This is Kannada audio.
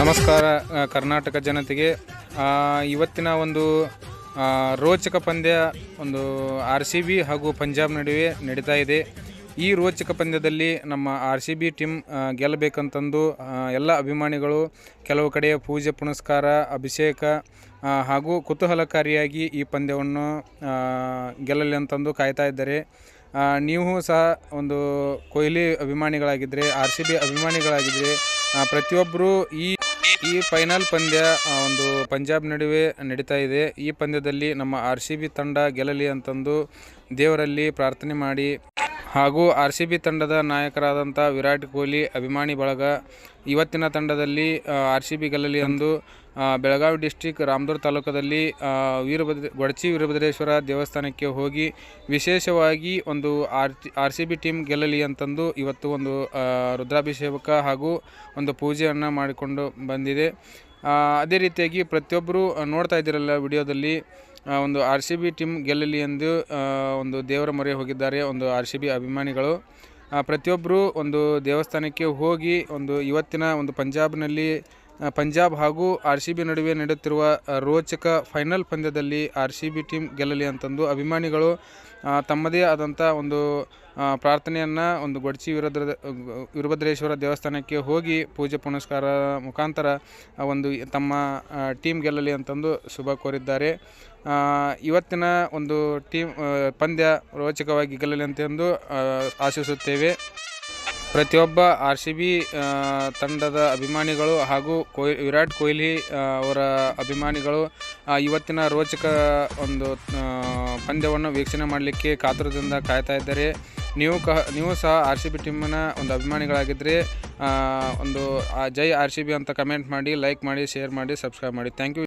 ನಮಸ್ಕಾರ ಕರ್ನಾಟಕ ಜನತೆಗೆ. ಇವತ್ತಿನ ಒಂದು ರೋಚಕ ಪಂದ್ಯ ಒಂದು ಆರ್ ಸಿ ಬಿ ಹಾಗೂ ಪಂಜಾಬ್ ನಡುವೆ ನಡೀತಾ ಇದೆ. ಈ ರೋಚಕ ಪಂದ್ಯದಲ್ಲಿ ನಮ್ಮ ಆರ್ ಸಿ ಬಿ ಟೀಮ್ ಗೆಲ್ಲಬೇಕಂತಂದು ಎಲ್ಲ ಅಭಿಮಾನಿಗಳು, ಕೆಲವು ಕಡೆ ಪೂಜೆ, ಪುನಸ್ಕಾರ, ಅಭಿಷೇಕ ಹಾಗೂ ಕುತೂಹಲಕಾರಿಯಾಗಿ ಈ ಪಂದ್ಯವನ್ನು ಗೆಲ್ಲಲಿ ಅಂತಂದು ಕಾಯ್ತಾ ಇದ್ದಾರೆ. ನೀವು ಸಹ ಒಂದು ಕೊಹ್ಲಿ ಅಭಿಮಾನಿಗಳಾಗಿದ್ದರೆ ಆರ್ ಸಿ ಬಿ ಅಭಿಮಾನಿಗಳಾಗಿದ್ದರೆ ಪ್ರತಿಯೊಬ್ಬರು ಈ ಈ ಫೈನಲ್ ಪಂದ್ಯ ಒಂದು ಪಂಜಾಬ್ ನಡುವೆ ನಡೀತಾ ಇದೆ. ಈ ಪಂದ್ಯದಲ್ಲಿ ನಮ್ಮ ಆರ್ ತಂಡ ಗೆಲ್ಲಲಿ ಅಂತಂದು ದೇವರಲ್ಲಿ ಪ್ರಾರ್ಥನೆ ಮಾಡಿ ಹಾಗೂ ಆರ್ ಸಿ ಬಿ ತಂಡದ ನಾಯಕರಾದಂಥ ವಿರಾಟ್ ಕೊಹ್ಲಿ, ಅಭಿಮಾನಿ ಬಳಗ, ಇವತ್ತಿನ ತಂಡದಲ್ಲಿ ಆರ್ ಸಿ ಬಿ ಗೆಲ್ಲಲಿ ಎಂದು ಬೆಳಗಾವಿ ಡಿಸ್ಟಿಕ್ ರಾಮದುರ್ಗ ತಾಲೂಕದಲ್ಲಿ ವೀರಭದ್ರ ಗೊಡಚಿ ವೀರಭದ್ರೇಶ್ವರ ದೇವಸ್ಥಾನಕ್ಕೆ ಹೋಗಿ ವಿಶೇಷವಾಗಿ ಒಂದು R R C B team ಗೆಲ್ಲಲಿ ಅಂತಂದು ಇವತ್ತು ಒಂದು ರುದ್ರಾಭಿಷೇಕ ಹಾಗೂ ಒಂದು ಪೂಜೆಯನ್ನು ಮಾಡಿಕೊಂಡು ಬಂದಿದೆ. ಅದೇ ರೀತಿಯಾಗಿ ಪ್ರತಿಯೊಬ್ಬರು ನೋಡ್ತಾ ಇದ್ದೀರಲ್ಲ ವಿಡಿಯೋದಲ್ಲಿ ಒಂದು ಆರ್ ಸಿ ಬಿ ಟೀಮ್ ಗೆಲ್ಲಲಿ ಎಂದು ಒಂದು ದೇವರ ಮೊರೆ ಹೋಗಿದ್ದಾರೆ ಒಂದು ಆರ್ ಸಿ ಬಿ ಅಭಿಮಾನಿಗಳು. ಪ್ರತಿಯೊಬ್ಬರೂ ಒಂದು ದೇವಸ್ಥಾನಕ್ಕೆ ಹೋಗಿ ಒಂದು ಇವತ್ತಿನ ಒಂದು ಪಂಜಾಬ್ನಲ್ಲಿ ಪಂಜಾಬ್ ಹಾಗೂ ಆರ್ ಸಿ ಬಿ ನಡುವೆ ನಡೆಯುತ್ತಿರುವ ರೋಚಕ ಫೈನಲ್ ಪಂದ್ಯದಲ್ಲಿ ಆರ್ ಸಿ ಬಿ ಟೀಮ್ ಗೆಲ್ಲಲಿ ಅಂತಂದು ಅಭಿಮಾನಿಗಳು ತಮ್ಮದೇ ಆದಂಥ ಒಂದು ಪ್ರಾರ್ಥನೆಯನ್ನು ಒಂದು ಗೊಡ್ಚಿ ವೀರದ್ರ, ವೀರಭದ್ರೇಶ್ವರ ದೇವಸ್ಥಾನಕ್ಕೆ ಹೋಗಿ ಪೂಜೆ ಪುನಸ್ಕಾರ ಮುಖಾಂತರ ಒಂದು ತಮ್ಮ ಟೀಮ್ ಗೆಲ್ಲಲಿ ಅಂತಂದು ಶುಭ ಕೋರಿದ್ದಾರೆ. ಇವತ್ತಿನ ಒಂದು ಟೀಮ್ ಪಂದ್ಯ ರೋಚಕವಾಗಿ ಗೆಲ್ಲಲಿ ಅಂತಂದು ಆಶಿಸುತ್ತೇವೆ. ಪ್ರತಿಯೊಬ್ಬ ಆರ್ ಸಿ ಬಿ ತಂಡದ ಅಭಿಮಾನಿಗಳು ಹಾಗೂ ಕೊಹ್ ವಿರಾಟ್ ಕೊಹ್ಲಿ ಅವರ ಅಭಿಮಾನಿಗಳು ಇವತ್ತಿನ ರೋಚಕ ಒಂದು ಪಂದ್ಯವನ್ನು ವೀಕ್ಷಣೆ ಮಾಡಲಿಕ್ಕೆ ಕಾತುರದಿಂದ ಕಾಯ್ತಾ ಇದ್ದಾರೆ. ನೀವು ಕಹ ನೀವು ಸಹ ಆರ್ ಸಿ ಬಿ ಟೀಮಿನ ಒಂದು ಅಭಿಮಾನಿಗಳಾಗಿದ್ದರೆ ಒಂದು ಜೈ ಆರ್ ಸಿ ಬಿ ಅಂತ ಕಮೆಂಟ್ ಮಾಡಿ, ಲೈಕ್ ಮಾಡಿ, ಶೇರ್ ಮಾಡಿ, ಸಬ್ಸ್ಕ್ರೈಬ್ ಮಾಡಿ. Thank you.